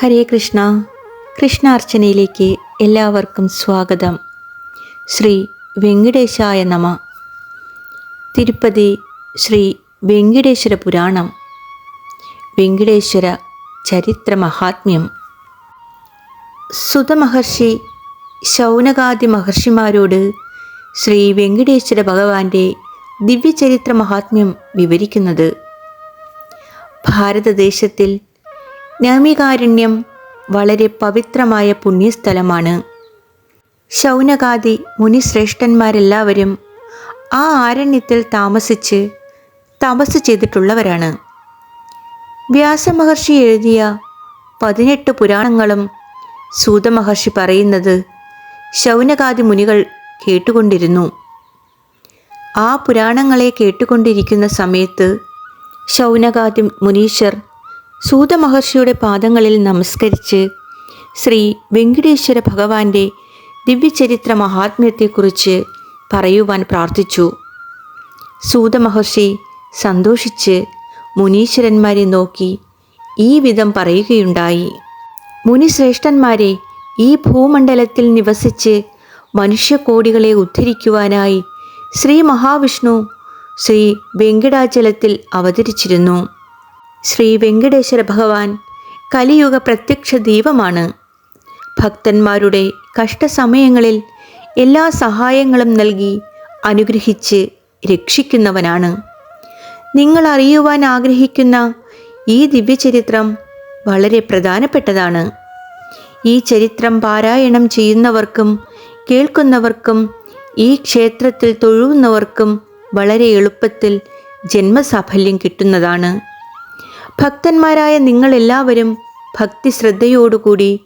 ഹരേ കൃഷ്ണ. കൃഷ്ണാർച്ചനയിലേക്ക് എല്ലാവർക്കും സ്വാഗതം. ശ്രീ വെങ്കിടേശായ നമ. തിരുപ്പതി ശ്രീ വെങ്കിടേശ്വര പുരാണം. വെങ്കിടേശ്വര ചരിത്ര മഹാത്മ്യം. സുതമഹർഷി ശൗനകാദി മഹർഷിമാരോട് ശ്രീ വെങ്കിടേശ്വര ഭഗവാന്റെ ദിവ്യചരിത്ര മഹാത്മ്യം വിവരിക്കുന്നത്. ഭാരതദേശത്തിൽ നമികാരുണ്യം വളരെ പവിത്രമായ പുണ്യസ്ഥലമാണ്. ശൗനകാദി മുനിശ്രേഷ്ഠന്മാരെല്ലാവരും ആ ആരണ്യത്തിൽ താമസിച്ച് തപസ് ചെയ്തിട്ടുള്ളവരാണ്. വ്യാസമഹർഷി എഴുതിയ പതിനെട്ട് പുരാണങ്ങളും സൂതമഹർഷി പറയുന്നത് ശൗനകാദി മുനികൾ കേട്ടുകൊണ്ടിരുന്നു. ആ പുരാണങ്ങളെ കേട്ടുകൊണ്ടിരിക്കുന്ന സമയത്ത് ശൗനകാദി മുനീശ്വർ സൂതമഹർഷിയുടെ പാദങ്ങളിൽ നമസ്കരിച്ച് ശ്രീ വെങ്കിടേശ്വര ഭഗവാന്റെ ദിവ്യചരിത്ര മഹാത്മ്യത്തെക്കുറിച്ച് പറയുവാൻ പ്രാർത്ഥിച്ചു. സൂതമഹർഷി സന്തോഷിച്ച് മുനീശ്വരന്മാരെ നോക്കി ഈ വിധം പറയുകയുണ്ടായി. മുനിശ്രേഷ്ഠന്മാരെ ഈ ഭൂമണ്ഡലത്തിൽ നിവസിച്ച് മനുഷ്യക്കോടികളെ ഉദ്ധരിക്കുവാനായി ശ്രീ മഹാവിഷ്ണു ശ്രീ വെങ്കിടാചലത്തിൽ അവതരിച്ചിരുന്നു. ശ്രീ വെങ്കടേശ്വര ഭഗവാൻ കലിയുഗ പ്രത്യക്ഷ ദീപമാണ്. ഭക്തന്മാരുടെ കഷ്ടസമയങ്ങളിൽ എല്ലാ സഹായങ്ങളും നൽകി അനുഗ്രഹിച്ച് രക്ഷിക്കുന്നവനാണ്. നിങ്ങൾ അറിയുവാൻ ആഗ്രഹിക്കുന്ന ഈ ദിവ്യചരിത്രം വളരെ പ്രധാനപ്പെട്ടതാണ്. ഈ ചരിത്രം പാരായണം ചെയ്യുന്നവർക്കും കേൾക്കുന്നവർക്കും ഈ ക്ഷേത്രത്തിൽ തൊഴുന്നവർക്കും വളരെ എളുപ്പത്തിൽ ജന്മസാഫല്യം കിട്ടുന്നതാണ്. ഭക്തന്മാരായ നിങ്ങളെല്ലാവരും ഭക്തി ശ്രദ്ധയോടുകൂടി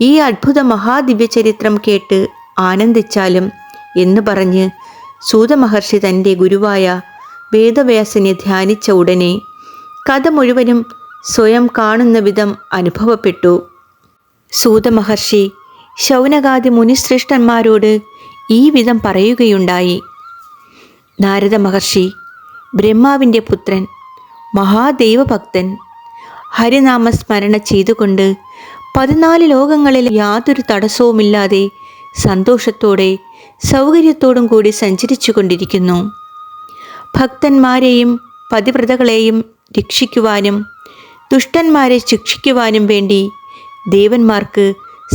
ഈ അത്ഭുത മഹാദിവ്യ ചരിത്രം കേട്ട് ആനന്ദിച്ചാലും എന്ന് പറഞ്ഞ് സൂതമഹർഷി തന്റെ ഗുരുവായ വേദവ്യാസനെ ധ്യാനിച്ച ഉടനെ കഥ മുഴുവനും സ്വയം കാണുന്ന വിധം അനുഭവപ്പെട്ടു. സൂതമഹർഷി ശൗനകാദി മുനിശ്രേഷ്ഠന്മാരോട് ഈ വിധം പറയുകയുണ്ടായി. നാരദ മഹർഷി ബ്രഹ്മാവിന്റെ പുത്രൻ മഹാദൈവഭക്തൻ ഹരിനാമസ്മരണ ചെയ്തുകൊണ്ട് പതിനാല് ലോകങ്ങളിൽ യാതൊരു തടസ്സവുമില്ലാതെ സന്തോഷത്തോടെ സൗകര്യത്തോടും കൂടി സഞ്ചരിച്ചു കൊണ്ടിരിക്കുന്നു ഭക്തന്മാരെയും പതിവ്രതകളെയും രക്ഷിക്കുവാനും ദുഷ്ടന്മാരെ ശിക്ഷിക്കുവാനും വേണ്ടി ദേവന്മാർക്ക്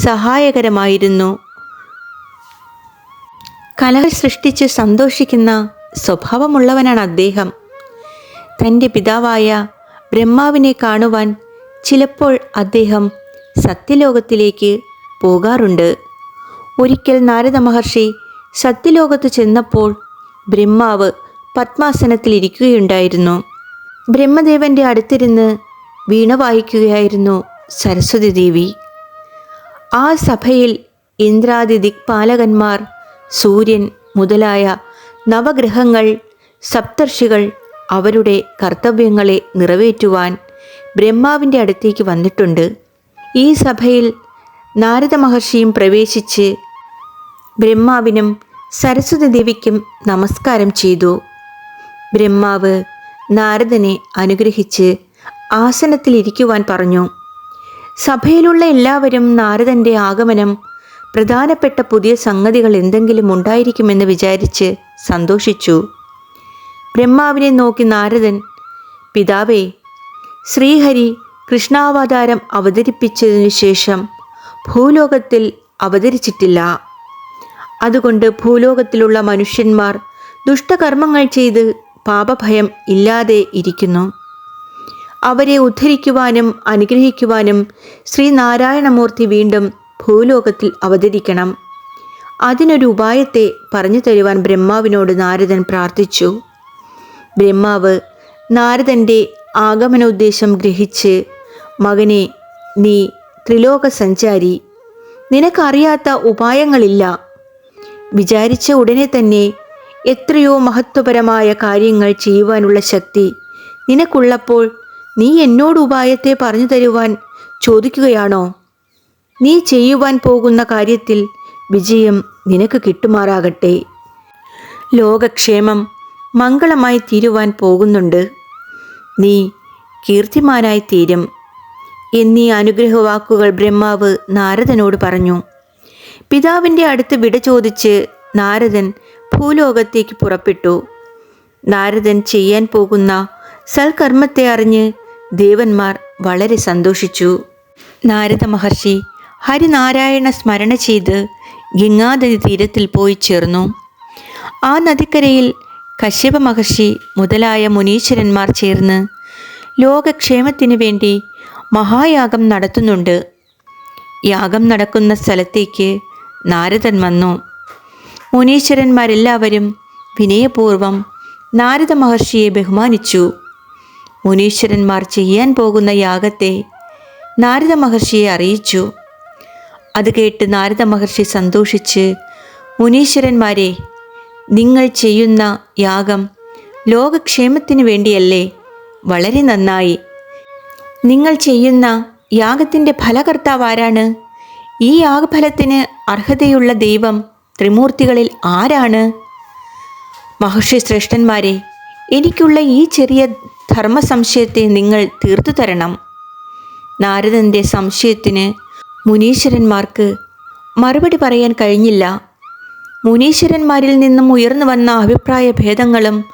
സഹായകരമായിരുന്നു. കലഹ സൃഷ്ടിച്ച് സന്തോഷിക്കുന്ന സ്വഭാവമുള്ളവനാണ് അദ്ദേഹം. തന്റെ പിതാവായ ബ്രഹ്മാവിനെ കാണുവാൻ ചിലപ്പോൾ അദ്ദേഹം സത്യലോകത്തിലേക്ക് പോകാറുണ്ട്. ഒരിക്കൽ നാരദ മഹർഷി സത്യലോകത്ത് ചെന്നപ്പോൾ ബ്രഹ്മാവ് പത്മാസനത്തിലിരിക്കുകയുണ്ടായിരുന്നു ബ്രഹ്മദേവന്റെ അടുത്തിരുന്ന് വീണ വായിക്കുകയായിരുന്നു സരസ്വതി ദേവി. ആ സഭയിൽ ഇന്ദ്രാദി ദിക്പാലകന്മാർ സൂര്യൻ മുതലായ നവഗ്രഹങ്ങൾ സപ്തർഷികൾ അവരുടെ കർത്തവ്യങ്ങളെ നിറവേറ്റുവാൻ ബ്രഹ്മാവിന്റെ അടുത്തേക്ക് വന്നിട്ടുണ്ട്. ഈ സഭയിൽ നാരദ മഹർഷിയും പ്രവേശിച്ച് ബ്രഹ്മാവിനും സരസ്വതി ദേവിക്കും നമസ്കാരം ചെയ്തു. ബ്രഹ്മാവ് നാരദനെ അനുഗ്രഹിച്ച് ആസനത്തിലിരിക്കുവാൻ പറഞ്ഞു. സഭയിലുള്ള എല്ലാവരും നാരദന്റെ ആഗമനം പ്രധാനപ്പെട്ട പുതിയ സംഗതികൾ എന്തെങ്കിലും ഉണ്ടായിരിക്കുമെന്ന് വിചാരിച്ച് സന്തോഷിച്ചു. ബ്രഹ്മാവിനെ നോക്കി നാരദൻ പിതാവേ ശ്രീഹരി കൃഷ്ണാവതാരം അവതരിപ്പിച്ചതിനു ശേഷം ഭൂലോകത്തിൽ അവതരിച്ചിട്ടില്ല. അതുകൊണ്ട് ഭൂലോകത്തിലുള്ള മനുഷ്യന്മാർ ദുഷ്ടകർമ്മങ്ങൾ ചെയ്ത് പാപഭയം ഇല്ലാതെ ഇരിക്കുന്നു. അവരെ ഉദ്ധരിക്കുവാനും അനുഗ്രഹിക്കുവാനും ശ്രീനാരായണമൂർത്തി വീണ്ടും ഭൂലോകത്തിൽ അവതരിക്കണം. അതിനൊരു ഉപായത്തെ പറഞ്ഞു തരുവാൻ ബ്രഹ്മാവിനോട് നാരദൻ പ്രാർത്ഥിച്ചു. ബ്രഹ്മാവ് നാരദന്റെ ആഗമനോദ്ദേശം ഗ്രഹിച്ച് മകനെ നീ ത്രിലോക സഞ്ചാരി നിനക്കറിയാത്ത ഉപായങ്ങളില്ല. വിചാരിച്ച ഉടനെ തന്നെ എത്രയോ മഹത്വപരമായ കാര്യങ്ങൾ ചെയ്യുവാനുള്ള ശക്തി നിനക്കുള്ളപ്പോൾ നീ എന്നോട് ഉപായത്തെ പറഞ്ഞു തരുവാൻ ചോദിക്കുകയാണോ? നീ ചെയ്യുവാൻ പോകുന്ന കാര്യത്തിൽ വിജയം നിനക്ക് കിട്ടുമാറാകട്ടെ. ലോകക്ഷേമം മംഗളമായി തീരുവാൻ പോകുന്നുണ്ട്. നീ കീർത്തിമാനായി തീരും. എന്നീ അനുഗ്രഹവാക്കുകൾ ബ്രഹ്മാവ് നാരദനോട് പറഞ്ഞു. പിതാവിന്റെ അടുത്ത് വിട ചോദിച്ച് നാരദൻ ഭൂലോകത്തേക്ക് പുറപ്പെട്ടു. നാരദൻ ചെയ്യാൻ പോകുന്ന സൽക്കർമ്മത്തെ അറിഞ്ഞ് ദേവന്മാർ വളരെ സന്തോഷിച്ചു. നാരദ മഹർഷി ഹരിനാരായണ സ്മരണ ചെയ്ത് ഗംഗാനദി തീരത്തിൽ പോയി ചേർന്നു. ആ നദിക്കരയിൽ കശ്യപ മഹർഷി മുതലായ മുനീശ്വരന്മാർ ചേർന്ന് ലോകക്ഷേമത്തിനു വേണ്ടി മഹായാഗം നടത്തുന്നുണ്ട്. യാഗം നടക്കുന്ന സ്ഥലത്തേക്ക് നാരദൻ വന്നു. മുനീശ്വരന്മാരെല്ലാവരും വിനയപൂർവം നാരദ മഹർഷിയെ ബഹുമാനിച്ചു. മുനീശ്വരന്മാർ ചെയ്യാൻ പോകുന്ന യാഗത്തെ നാരദ മഹർഷിയെ അറിയിച്ചു. അത് കേട്ട് നാരദ മഹർഷി സന്തോഷിച്ച് മുനീശ്വരന്മാരെ നിങ്ങൾ ചെയ്യുന്ന യാഗം ലോകക്ഷേമത്തിനു വേണ്ടിയല്ലേ? വളരെ നന്നായി. നിങ്ങൾ ചെയ്യുന്ന യാഗത്തിന്റെ ഫലകർത്താവ് ആരാണ്? ഈ യാഗഫലത്തിന് അർഹതയുള്ള ദൈവം ത്രിമൂർത്തികളിൽ ആരാണ്? മഹർഷി ശ്രേഷ്ഠന്മാരെ എനിക്കുള്ള ഈ ചെറിയ ധർമ്മ സംശയത്തെ നിങ്ങൾ തീർത്തു തരണം. നാരദന്റെ സംശയത്തിന് മുനീശ്വരന്മാർക്ക് മറുപടി പറയാൻ കഴിഞ്ഞില്ല. മുനീശ്വരന്മാരിൽ നിന്നും ഉയർന്നു വന്ന അഭിപ്രായ ഭേദങ്ങളും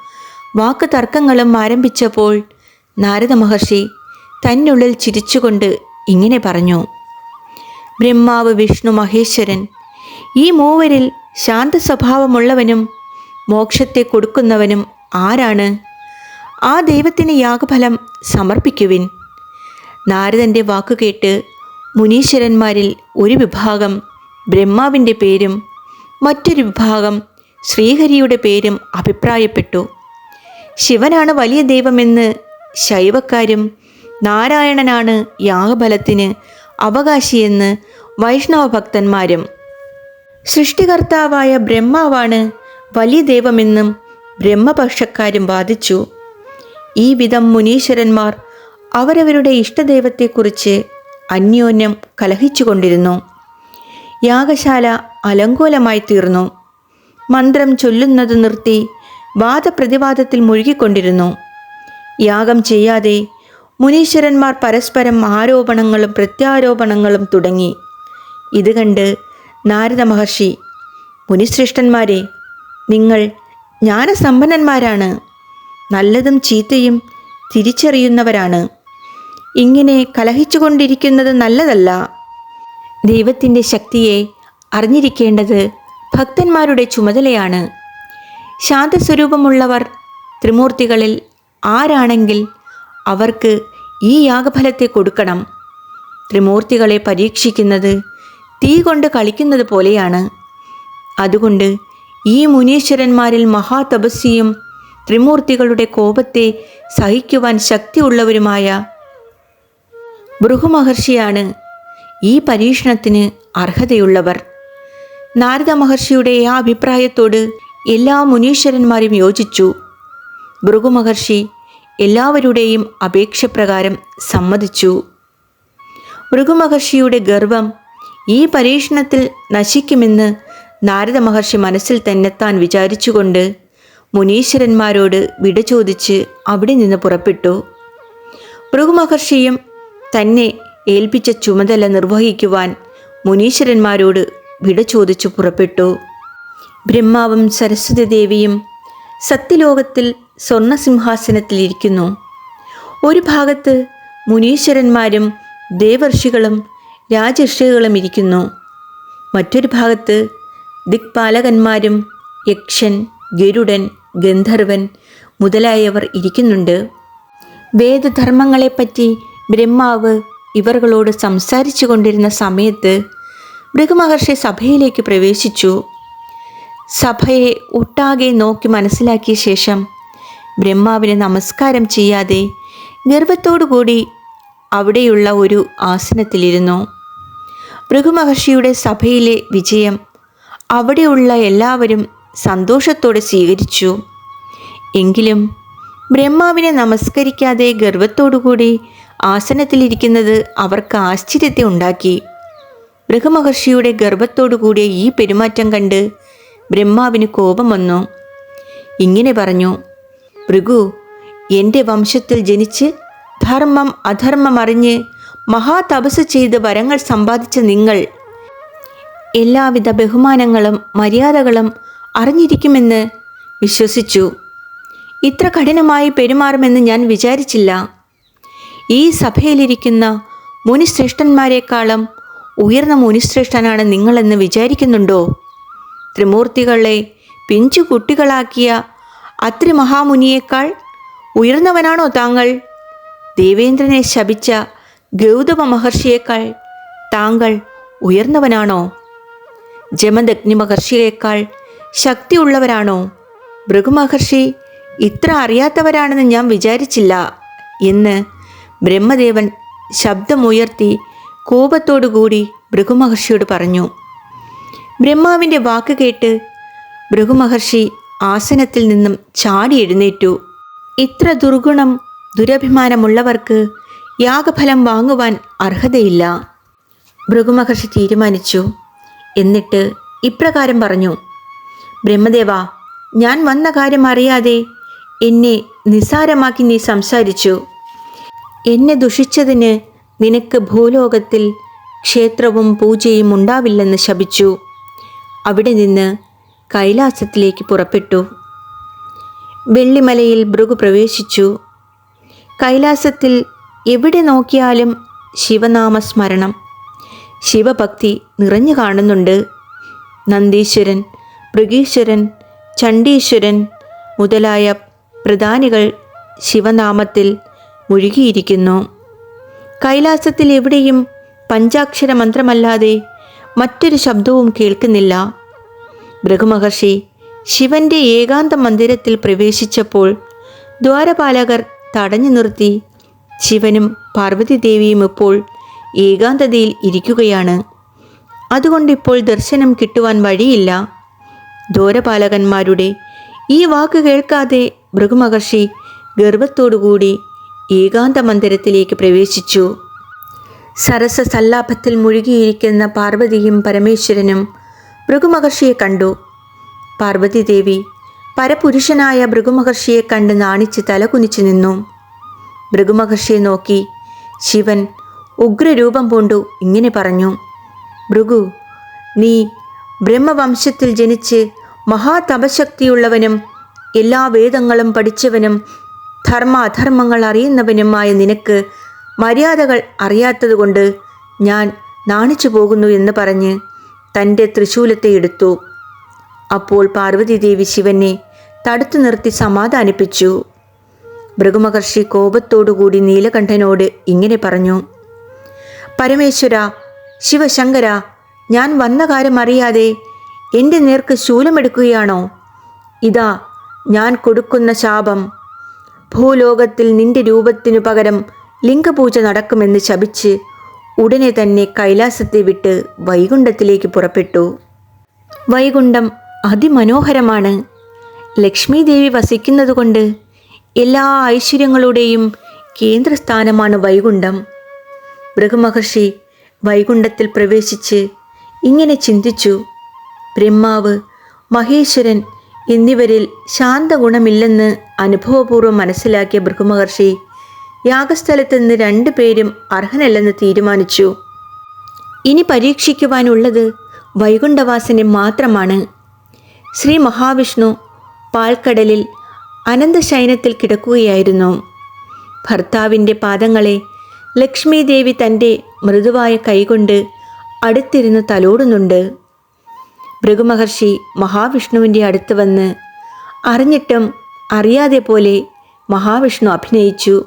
വാക്ക് തർക്കങ്ങളും ആരംഭിച്ചപ്പോൾ നാരദ മഹർഷി തന്നുള്ളിൽ ചിരിച്ചുകൊണ്ട് ഇങ്ങനെ പറഞ്ഞു. ബ്രഹ്മാവ് വിഷ്ണു മഹേശ്വരൻ ഈ മൂവരിൽ ശാന്ത സ്വഭാവമുള്ളവനും മോക്ഷത്തെ കൊടുക്കുന്നവനും ആരാണ്? ആ ദൈവത്തിന് യാഗഫലം സമർപ്പിക്കുവിൻ. നാരദന്റെ വാക്കുകേട്ട് മുനീശ്വരന്മാരിൽ ഒരു വിഭാഗം ബ്രഹ്മാവിന്റെ പേരും മറ്റൊരു വിഭാഗം ശ്രീഹരിയുടെ പേരും അഭിപ്രായപ്പെട്ടു. ശിവനാണ് വലിയ ദൈവമെന്ന് ശൈവക്കാരും നാരായണനാണ് യാഗബലത്തിന് അവകാശിയെന്ന് വൈഷ്ണവ ഭക്തന്മാരും സൃഷ്ടികർത്താവായ ബ്രഹ്മാവാണ് വലിയ ദൈവമെന്നും ബ്രഹ്മപക്ഷക്കാരും വാദിച്ചു. ഈ വിധം മുനീശ്വരന്മാർ അവരവരുടെ ഇഷ്ടദൈവത്തെക്കുറിച്ച് അന്യോന്യം കലഹിച്ചുകൊണ്ടിരുന്നു. യാഗശാല അലങ്കോലമായി തീർന്നു. മന്ത്രം ചൊല്ലുന്നത് നിർത്തി വാദപ്രതിവാദത്തിൽ മുഴുകിക്കൊണ്ടിരുന്നു. യാഗം ചെയ്യാതെ മുനീശ്വരന്മാർ പരസ്പരം ആരോപണങ്ങളും പ്രത്യാരോപണങ്ങളും തുടങ്ങി. ഇത് കണ്ട് നാരദ മഹർഷി മുനിശ്രേഷ്ഠന്മാരെ നിങ്ങൾ ജ്ഞാനസമ്പന്നന്മാരാണ്. നല്ലതും ചീത്തയും തിരിച്ചറിയുന്നവരാണ്. ഇങ്ങനെ കലഹിച്ചുകൊണ്ടിരിക്കുന്നത് നല്ലതല്ല. ദൈവത്തിന്റെ ശക്തിയെ അറിഞ്ഞിരിക്കേണ്ടത് ഭക്തന്മാരുടെ ചുമതലയാണ്. ശാന്തസ്വരൂപമുള്ളവർ ത്രിമൂർത്തികളിൽ ആരാണെങ്കിൽ അവർക്ക് ഈ യാഗഫലത്തെ കൊടുക്കണം. ത്രിമൂർത്തികളെ പരീക്ഷിക്കുന്നത് തീ കൊണ്ട് കളിക്കുന്നത് പോലെയാണ്. അതുകൊണ്ട് ഈ മുനീശ്വരന്മാരിൽ മഹാതപസ്വിയും ത്രിമൂർത്തികളുടെ കോപത്തെ സഹിക്കുവാൻ ശക്തിയുള്ളവരുമായ ഭൃഹുമഹർഷിയാണ് ഈ പരീക്ഷണത്തിന് അർഹതയുള്ളവർ. നാരദ മഹർഷിയുടെ ആ അഭിപ്രായത്തോട് എല്ലാ മുനീശ്വരന്മാരും യോജിച്ചു. ഭൃഗുമഹർഷി എല്ലാവരുടെയും അപേക്ഷപ്രകാരം സമ്മതിച്ചു. ഭൃഗുമഹർഷിയുടെ ഗർവം ഈ പരീക്ഷണത്തിൽ നശിക്കുമെന്ന് നാരദ മഹർഷി മനസ്സിൽ തന്നെ താൻ വിചാരിച്ചുകൊണ്ട് മുനീശ്വരന്മാരോട് വിട ചോദിച്ച് അവിടെ നിന്ന് പുറപ്പെട്ടു. ഭൃഗുമഹർഷിയും തന്നെ ഏൽപ്പിച്ച ചുമതല നിർവഹിക്കുവാൻ മുനീശ്വരന്മാരോട് വിട ചോദിച്ചു പുറപ്പെട്ടു. ബ്രഹ്മാവും സരസ്വതി ദേവിയും സത്യലോകത്തിൽ സ്വർണസിംഹാസനത്തിലിരിക്കുന്നു ഒരു ഭാഗത്ത് മുനീശ്വരന്മാരും ദേവർഷികളും രാജർഷികളും ഇരിക്കുന്നു. മറ്റൊരു ഭാഗത്ത് ദിക്പാലകന്മാരും യക്ഷൻ ഗരുഡൻ ഗന്ധർവൻ മുതലായവർ ഇരിക്കുന്നുണ്ട്. വേദധർമ്മങ്ങളെപ്പറ്റി ബ്രഹ്മാവ് ഇവர்களോട് സംസാരിച്ചു കൊണ്ടിരുന്ന സമയത്ത് ഭൃഗമഹർഷി സഭയിലേക്ക് പ്രവേശിച്ചു. സഭയെ ഒട്ടാകെ നോക്കി മനസ്സിലാക്കിയ ശേഷം ബ്രഹ്മാവിന് നമസ്കാരം ചെയ്യാതെ ഗർവത്തോടുകൂടി അവിടെയുള്ള ഒരു ആസനത്തിലിരുന്നു. ഭൃഗുമഹർഷിയുടെ സഭയിലെ വിജയം അവിടെയുള്ള എല്ലാവരും സന്തോഷത്തോടെ സ്വീകരിച്ചു. എങ്കിലും ബ്രഹ്മാവിനെ നമസ്കരിക്കാതെ ഗർവത്തോടുകൂടി ആസനത്തിലിരിക്കുന്നത് അവർക്ക് ആശ്ചര്യത്തെ ഉണ്ടാക്കി ബൃഹമഹർഷിയുടെ ഗർഭത്തോടുകൂടിയ ഈ പെരുമാറ്റം കണ്ട് ബ്രഹ്മാവിന് കോപം വന്നു. ഇങ്ങനെ പറഞ്ഞു ഭൃഗു എന്റെ വംശത്തിൽ ജനിച്ച് ധർമ്മം അധർമ്മം അറിഞ്ഞ് മഹാതപസ് ചെയ്ത് വരങ്ങൾ സമ്പാദിച്ച നിങ്ങൾ എല്ലാവിധ ബഹുമാനങ്ങളും മര്യാദകളും അറിഞ്ഞിരിക്കുമെന്ന് വിശ്വസിച്ചു. ഇത്ര കഠിനമായി പെരുമാറുമെന്ന് ഞാൻ വിചാരിച്ചില്ല. ഈ സഭയിലിരിക്കുന്ന മുനിശ്രേഷ്ഠന്മാരെക്കാളും ഉയർന്ന മുനിശ്രേഷ്ഠനാണ് നിങ്ങളെന്ന് വിചാരിക്കുന്നുണ്ടോ? ത്രിമൂർത്തികളെ പിഞ്ചു കുട്ടികളാക്കിയ അത്രി മഹാമുനിയേക്കാൾ ഉയർന്നവനാണോ താങ്കൾ? ദേവേന്ദ്രനെ ശപിച്ച ഗൗതമ മഹർഷിയേക്കാൾ താങ്കൾ ഉയർന്നവനാണോ? ജമദഗ്നി മഹർഷിയേക്കാൾ ശക്തിയുള്ളവരാണോ? ഭൃഗുമഹർഷി ഇത്ര അറിയാത്തവരാണെന്ന് ഞാൻ വിചാരിച്ചില്ല എന്ന് ബ്രഹ്മദേവൻ ശബ്ദമുയർത്തി കോപത്തോടുകൂടി ഭൃഗുമഹർഷിയോട് പറഞ്ഞു ബ്രഹ്മാവിന്റെ വാക്ക് കേട്ട് ഭൃഗുമഹർഷി ആസനത്തിൽ നിന്നും ചാടി എഴുന്നേറ്റു. ഇത്ര ദുർഗുണം ദുരഭിമാനമുള്ളവർക്ക് യാഗഫലം വാങ്ങുവാൻ അർഹതയില്ല. ഭൃഗുമഹർഷി തീരുമാനിച്ചു. എന്നിട്ട് ഇപ്രകാരം പറഞ്ഞു ബ്രഹ്മദേവ ഞാൻ വന്ന കാര്യം അറിയാതെ എന്നെ നിസാരമാക്കി നീ സംസാരിച്ചു. എന്നെ ദുഷിച്ചതിന് നിനക്ക് ഭൂലോകത്തിൽ ക്ഷേത്രവും പൂജയും ഉണ്ടാവില്ലെന്ന് ശപിച്ചു. അവിടെ നിന്ന് കൈലാസത്തിലേക്ക് പുറപ്പെട്ടു. വെള്ളിമലയിൽ ഭൃഗു പ്രവേശിച്ചു. കൈലാസത്തിൽ എവിടെ നോക്കിയാലും ശിവനാമസ്മരണം. ശിവഭക്തി നിറഞ്ഞു കാണുന്നുണ്ട്. നന്ദീശ്വരൻ മൃഗീശ്വരൻ ചണ്ഡീശ്വരൻ മുതലായ പ്രധാനികൾ ശിവനാമത്തിൽ മുഴുകിയിരിക്കുന്നു. കൈലാസത്തിൽ എവിടെയും പഞ്ചാക്ഷര മന്ത്രമല്ലാതെ മറ്റൊരു ശബ്ദവും കേൾക്കുന്നില്ല. ഭൃഗുമഹർഷി ശിവന്റെ ഏകാന്ത മന്ദിരത്തിൽ പ്രവേശിച്ചപ്പോൾ ദ്വാരപാലകർ തടഞ്ഞു നിർത്തി. ശിവനും പാർവതിദേവിയും ഇപ്പോൾ ഏകാന്തതയിൽ ഇരിക്കുകയാണ്. അതുകൊണ്ടിപ്പോൾ ദർശനം കിട്ടുവാൻ വഴിയില്ല. ദ്വാരപാലകന്മാരുടെ ഈ വാക്ക് കേൾക്കാതെ ഭൃഗുമഹർഷി ഗർവത്തോടുകൂടി ഏകാന്ത മന്ദിരത്തിലേക്ക് പ്രവേശിച്ചു. സരസ സല്ലാപത്തിൽ മുഴുകിയിരിക്കുന്ന പാർവതിയും പരമേശ്വരനും ഭൃഗുമഹർഷിയെ കണ്ടു. പാർവതിദേവി പരപുരുഷനായ ഭൃഗുമഹർഷിയെ കണ്ട് നാണിച്ച് തലകുനിച്ചു നിന്നു. ഭൃഗുമഹർഷിയെ നോക്കി ശിവൻ ഉഗ്രരൂപം പൂണ്ടു ഇങ്ങനെ പറഞ്ഞു ഭൃഗു നീ ബ്രഹ്മവംശത്തിൽ ജനിച്ച് മഹാതപശക്തിയുള്ളവനും എല്ലാ വേദങ്ങളും പഠിച്ചവനും ധർമ്മ അധർമ്മങ്ങൾ അറിയുന്നവനുമായ നിനക്ക് മര്യാദകൾ അറിയാത്തതുകൊണ്ട് ഞാൻ നാണിച്ചു പോകുന്നു എന്ന് പറഞ്ഞ് തന്റെ തൃശൂലത്തെ എടുത്തു. അപ്പോൾ പാർവതീദേവി ശിവനെ തടുത്തു നിർത്തി സമാധാനിപ്പിച്ചു. ഭൃഗുമഹർഷി കോപത്തോടുകൂടി നീലകണ്ഠനോട് ഇങ്ങനെ പറഞ്ഞു പരമേശ്വര ശിവശങ്കര ഞാൻ വന്ന കാര്യം അറിയാതെ എന്റെ നേർക്ക് ശൂലമെടുക്കുകയാണോ? ഇതാ ഞാൻ കൊടുക്കുന്ന ശാപം ഭൂലോകത്തിൽ നിന്റെ രൂപത്തിനു പകരം ലിംഗപൂജ നടക്കുമെന്ന് ശപിച്ച് ഉടനെ തന്നെ കൈലാസത്തെ വിട്ട് വൈകുണ്ഠത്തിലേക്ക് പുറപ്പെട്ടു. വൈകുണ്ഠം അതിമനോഹരമാണ്. ലക്ഷ്മി ദേവി വസിക്കുന്നതുകൊണ്ട് എല്ലാ ഐശ്വര്യങ്ങളുടെയും കേന്ദ്രസ്ഥാനമാണ് വൈകുണ്ഠം. ഭൃഗുമഹർഷി വൈകുണ്ഠത്തിൽ പ്രവേശിച്ച് ഇങ്ങനെ ചിന്തിച്ചു. ബ്രഹ്മാവ് മഹേശ്വരൻ എന്നിവരിൽ ശാന്തഗുണമില്ലെന്ന് അനുഭവപൂർവം മനസ്സിലാക്കിയ ഭൃഗുമഹർഷി യാഗസ്ഥലത്ത് നിന്ന് രണ്ടുപേരും അർഹനല്ലെന്ന് തീരുമാനിച്ചു. ഇനി പരീക്ഷിക്കുവാനുള്ളത് വൈകുണ്ഠവാസനെ മാത്രമാണ്. ശ്രീ മഹാവിഷ്ണു പാൽക്കടലിൽ അനന്തശയനത്തിൽ കിടക്കുകയായിരുന്നു. ഭർത്താവിന്റെ പാദങ്ങളെ ലക്ഷ്മി ദേവി തന്റെ മൃദുവായ കൈകൊണ്ട് അടുത്തിരുന്ന് തലോടുന്നുണ്ട്. ഭൃഗുമഹർഷി മഹാവിഷ്ണുവിന്റെ അടുത്ത് വന്ന് അറിഞ്ഞിട്ടും അറിയാതെ പോലെ മഹാവിഷ്ണു അഭിനയിച്ചു.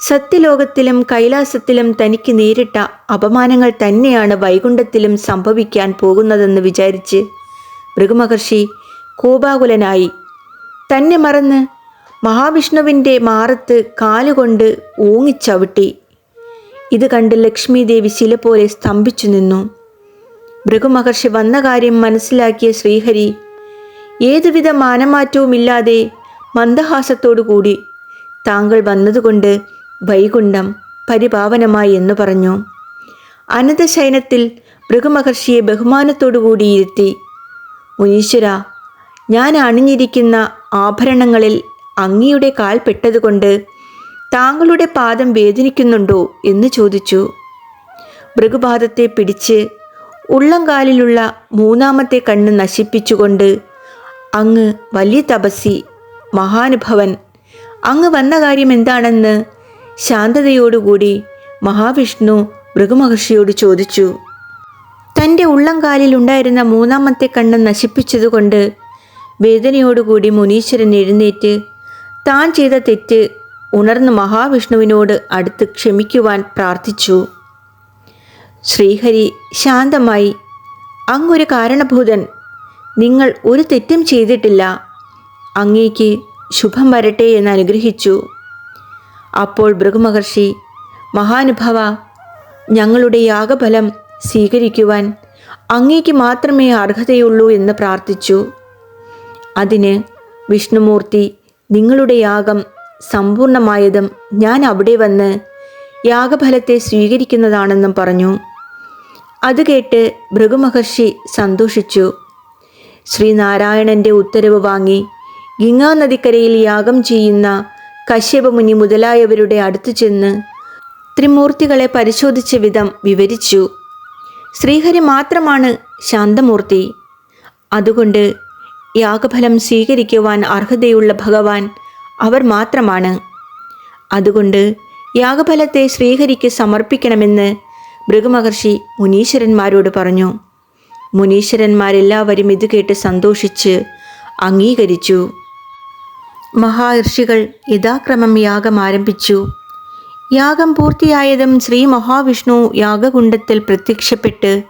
സത്യലോകത്തിലും കൈലാസത്തിലും തനിക്ക് നേരിട്ട അപമാനങ്ങൾ തന്നെയാണ് വൈകുണ്ഠത്തിലും സംഭവിക്കാൻ പോകുന്നതെന്ന് വിചാരിച്ച് ഭൃഗുമഹർഷി കോപാകുലനായി. തന്നെ മറന്ന് മഹാവിഷ്ണുവിന്റെ മാറത്ത് കാലുകൊണ്ട് ഊങ്ങിച്ചവിട്ടി. ഇത് കണ്ട് ലക്ഷ്മി ദേവി ശില പോലെ സ്തംഭിച്ചു നിന്നു. ഭൃഗുമഹർഷി വന്ന കാര്യം മനസ്സിലാക്കിയ ശ്രീഹരി ഏതുവിധ മാനമാറ്റവുമില്ലാതെ മന്ദഹാസത്തോടുകൂടി താങ്കൾ വന്നതുകൊണ്ട് വൈകുണ്ഠം പരിപാവനമായി എന്ന് പറഞ്ഞു. അനന്തശയനത്തിൽ ഭൃഗുമഹർഷിയെ ബഹുമാനത്തോടുകൂടി ഇരുത്തി മുനീശ്വര ഞാൻ അണിഞ്ഞിരിക്കുന്ന ആഭരണങ്ങളിൽ അങ്ങയുടെ കാൽ പെട്ടതുകൊണ്ട് താങ്കളുടെ പാദം വേദനിക്കുന്നുണ്ടോ? എന്ന് ചോദിച്ചു. ഭൃഗുപാദത്തെ പിടിച്ച് ഉള്ളംകാലിലുള്ള മൂന്നാമത്തെ കണ്ണ് നശിപ്പിച്ചുകൊണ്ട് അങ്ങ് വലിയ തപസ്സി മഹാനുഭവൻ. അങ്ങ് വന്ന കാര്യം എന്താണെന്ന് ശാന്തതയോടുകൂടി മഹാവിഷ്ണു ഭൃഗുമഹർഷിയോട് ചോദിച്ചു. തന്റെ ഉള്ളംകാലിൽ ഉണ്ടായിരുന്ന മൂന്നാമത്തെ കണ്ണ് നശിപ്പിച്ചതുകൊണ്ട് വേദനയോടുകൂടി മുനീശ്വരൻ എഴുന്നേറ്റ് താൻ ചെയ്ത തെറ്റ് ഉണർന്ന് മഹാവിഷ്ണുവിനോട് അടുത്ത് ക്ഷമിക്കുവാൻ പ്രാർത്ഥിച്ചു. ശ്രീഹരി ശാന്തമായി അങ്ങൊരു കാരണഭൂതൻ നിങ്ങൾ ഒരു തെറ്റും ചെയ്തിട്ടില്ല. അങ്ങേക്ക് ശുഭം വരട്ടെ എന്ന് അനുഗ്രഹിച്ചു. അപ്പോൾ ഭൃഗുമഹർഷി മഹാനുഭവ ഞങ്ങളുടെ യാഗഫലം സ്വീകരിക്കുവാൻ അങ്ങേക്ക് മാത്രമേ അർഹതയുള്ളൂ എന്ന് പ്രാർത്ഥിച്ചു. അതിന് വിഷ്ണുമൂർത്തി നിങ്ങളുടെ യാഗം സമ്പൂർണമായതും ഞാൻ അവിടെ വന്ന് യാഗഫലത്തെ സ്വീകരിക്കുന്നതാണെന്നും പറഞ്ഞു. അത് കേട്ട് ഭൃഗുമഹർഷി സന്തോഷിച്ചു. ശ്രീനാരായണന്റെ ഉത്തരവ് വാങ്ങി ഗംഗാ യാഗം ചെയ്യുന്ന കശ്യപമുനി മുതലായവരുടെ അടുത്തു ചെന്ന് ത്രിമൂർത്തികളെ പരിശോധിച്ച വിധം വിവരിച്ചു. ശ്രീഹരി മാത്രമാണ് ശാന്തമൂർത്തി. അതുകൊണ്ട് യാഗഫലം സ്വീകരിക്കുവാൻ അർഹതയുള്ള ഭഗവാൻ അവർ മാത്രമാണ്. അതുകൊണ്ട് യാഗഫലത്തെ ശ്രീഹരിക്ക് സമർപ്പിക്കണമെന്ന് ഭൃഗുമഹർഷി മുനീശ്വരന്മാരോട് പറഞ്ഞു മുനീശ്വരന്മാരെല്ലാവരും ഇത് കേട്ട് സന്തോഷിച്ച് അംഗീകരിച്ചു. മഹാർഷികൾ യഥാക്രമം യാഗം ആരംഭിച്ചു. യാഗം പൂർത്തിയായതും ശ്രീ മഹാവിഷ്ണു യാഗകുണ്ടത്തിൽ പ്രത്യക്ഷപ്പെട്ട്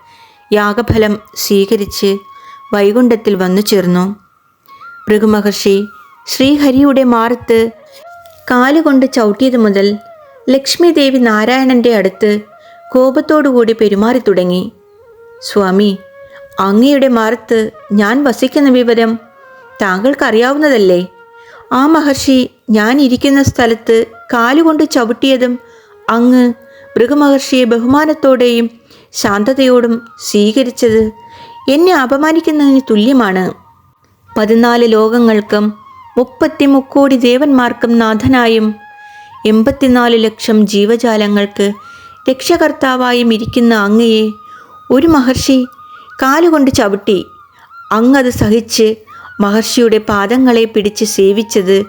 യാഗഫലം സ്വീകരിച്ച് വൈകുണ്ഠത്തിൽ വന്നു ചേർന്നു. ഭൃഗുമഹർഷി ശ്രീഹരിയുടെ മാറത്ത് കാലുകൊണ്ട് ചവിട്ടിയത് മുതൽ ലക്ഷ്മി ദേവി നാരായണന്റെ അടുത്ത് കോപത്തോടുകൂടി പെരുമാറി തുടങ്ങി. സ്വാമി അങ്ങയുടെ മാറത്ത് ഞാൻ വസിക്കുന്ന വിവരം താങ്കൾക്കറിയാവുന്നതല്ലേ? ആ മഹർഷി ഞാൻ ഇരിക്കുന്ന സ്ഥലത്ത് കാലുകൊണ്ട് ചവിട്ടിയതും അങ്ങ് മൃഗമഹർഷിയെ ബഹുമാനത്തോടെയും ശാന്തതയോടും സ്വീകരിച്ചത് എന്നെ അപമാനിക്കുന്നതിന് തുല്യമാണ്. പതിനാല് ലോകങ്ങൾക്കും മുപ്പത്തി മുക്കോടി ദേവന്മാർക്കും നാഥനായും എൺപത്തിനാല് ലക്ഷം ജീവജാലങ്ങൾക്ക് രക്ഷകർത്താവായും ഇരിക്കുന്ന അങ്ങയെ ഒരു മഹർഷി കാലുകൊണ്ട് ചവിട്ടി. അങ്ങത് സഹിച്ച് മഹർഷിയുടെ പാദങ്ങളെ പിടിച്ച് സേവിച്ചത്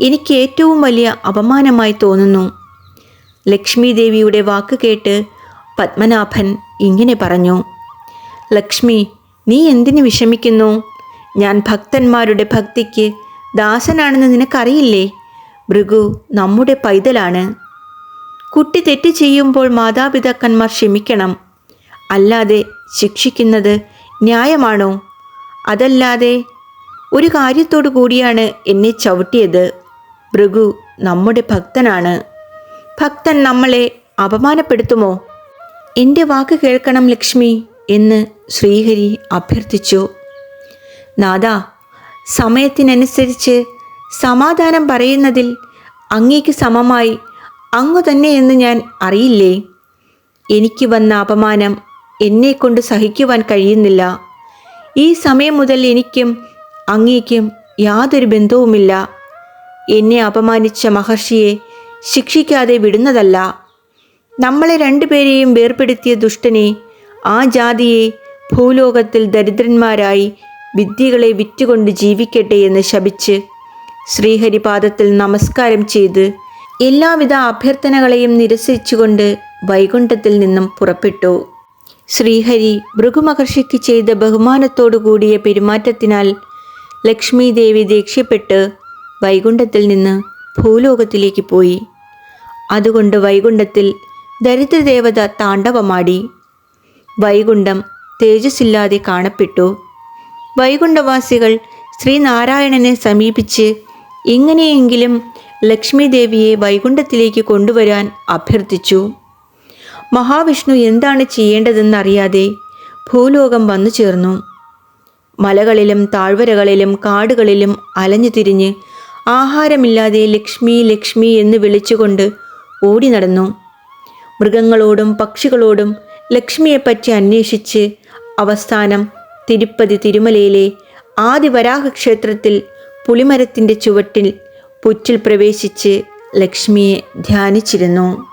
എനിക്ക് ഏറ്റവും വലിയ അപമാനമായി തോന്നുന്നു. ലക്ഷ്മി ദേവിയുടെ വാക്ക് കേട്ട് പത്മനാഭൻ ഇങ്ങനെ പറഞ്ഞു. ലക്ഷ്മി നീ എന്തിനു വിഷമിക്കുന്നു? ഞാൻ ഭക്തന്മാരുടെ ഭക്തിക്ക് ദാസനാണെന്ന് നിനക്കറിയില്ലേ? ഭൃഗു നമ്മുടെ പൈതലാണ്. കുട്ടി തെറ്റ് ചെയ്യുമ്പോൾ മാതാപിതാക്കന്മാർ ക്ഷമിക്കണം. അല്ലാതെ ശിക്ഷിക്കുന്നത് ന്യായമാണോ? അതല്ലാതെ ഒരു കാര്യത്തോടു കൂടിയാണ് എന്നെ ചവിട്ടിയത്. ഭൃഗു നമ്മുടെ ഭക്തനാണ്. ഭക്തൻ നമ്മളെ അപമാനപ്പെടുത്തുമോ? എന്റെ വാക്ക് കേൾക്കണം ലക്ഷ്മി എന്ന് ശ്രീഹരി അഭ്യർത്ഥിച്ചു. നാദ സമയത്തിനനുസരിച്ച് സമാധാനം പറയുന്നതിൽ അങ്ങേക്ക് സമമായി അങ്ങു തന്നെയെന്ന് ഞാൻ അറിയില്ലേ? എനിക്ക് വന്ന അപമാനം എന്നെക്കൊണ്ട് സഹിക്കുവാൻ കഴിയുന്നില്ല. ഈ സമയം മുതൽ എനിക്കും അങ്ങേക്കും യാതൊരു ബന്ധവുമില്ല. എന്നെ അപമാനിച്ച മഹർഷിയെ ശിക്ഷിക്കാതെ വിടുന്നതല്ല. നമ്മളെ രണ്ടുപേരെയും വേർപ്പെടുത്തിയ ദുഷ്ടനെ ആ ജാതിയെ ഭൂലോകത്തിൽ ദരിദ്രന്മാരായി വിദ്യകളെ വിറ്റുകൊണ്ട് ജീവിക്കട്ടെ എന്ന് ശപിച്ച് ശ്രീഹരിപാദത്തിൽ നമസ്കാരം ചെയ്ത് എല്ലാവിധ അഭ്യർത്ഥനകളെയും നിരസിച്ചുകൊണ്ട് വൈകുണ്ഠത്തിൽ നിന്നും പുറപ്പെട്ടു. ശ്രീഹരി ഭൃഗുമഹർഷിക്ക് ചെയ്ത ബഹുമാനത്തോടു കൂടിയ പെരുമാറ്റത്തിനാൽ ലക്ഷ്മി ദേവി ദേഷ്യപ്പെട്ട് വൈകുണ്ഠത്തിൽ നിന്ന് ഭൂലോകത്തിലേക്ക് പോയി. അതുകൊണ്ട് വൈകുണ്ഠത്തിൽ ദരിദ്രദേവത താണ്ഡവമാടി. വൈകുണ്ഠം തേജസ്സില്ലാതെ കാണപ്പെട്ടു. വൈകുണ്ഠവാസികൾ ശ്രീനാരായണനെ സമീപിച്ച് എങ്ങനെയെങ്കിലും ലക്ഷ്മി ദേവിയെ വൈകുണ്ഠത്തിലേക്ക് കൊണ്ടുവരാൻ അഭ്യർത്ഥിച്ചു. മഹാവിഷ്ണു എന്താണ് ചെയ്യേണ്ടതെന്നറിയാതെ ഭൂലോകം വന്നു ചേർന്നു. മലകളിലും താഴ്വരകളിലും കാടുകളിലും അലഞ്ഞു തിരിഞ്ഞ് ആഹാരമില്ലാതെ ലക്ഷ്മി ലക്ഷ്മി എന്ന് വിളിച്ചുകൊണ്ട് ഓടി നടന്നു. മൃഗങ്ങളോടും പക്ഷികളോടും ലക്ഷ്മിയെപ്പറ്റി അന്വേഷിച്ച് അവസാനം തിരുപ്പതി തിരുമലയിലെ ആദിവരാഹ ക്ഷേത്രത്തിൽ പുളിമരത്തിന്റെ ചുവട്ടിൽ പുറ്റിൽ പ്രവേശിച്ച് ലക്ഷ്മിയെ ധ്യാനിച്ചിരുന്നു.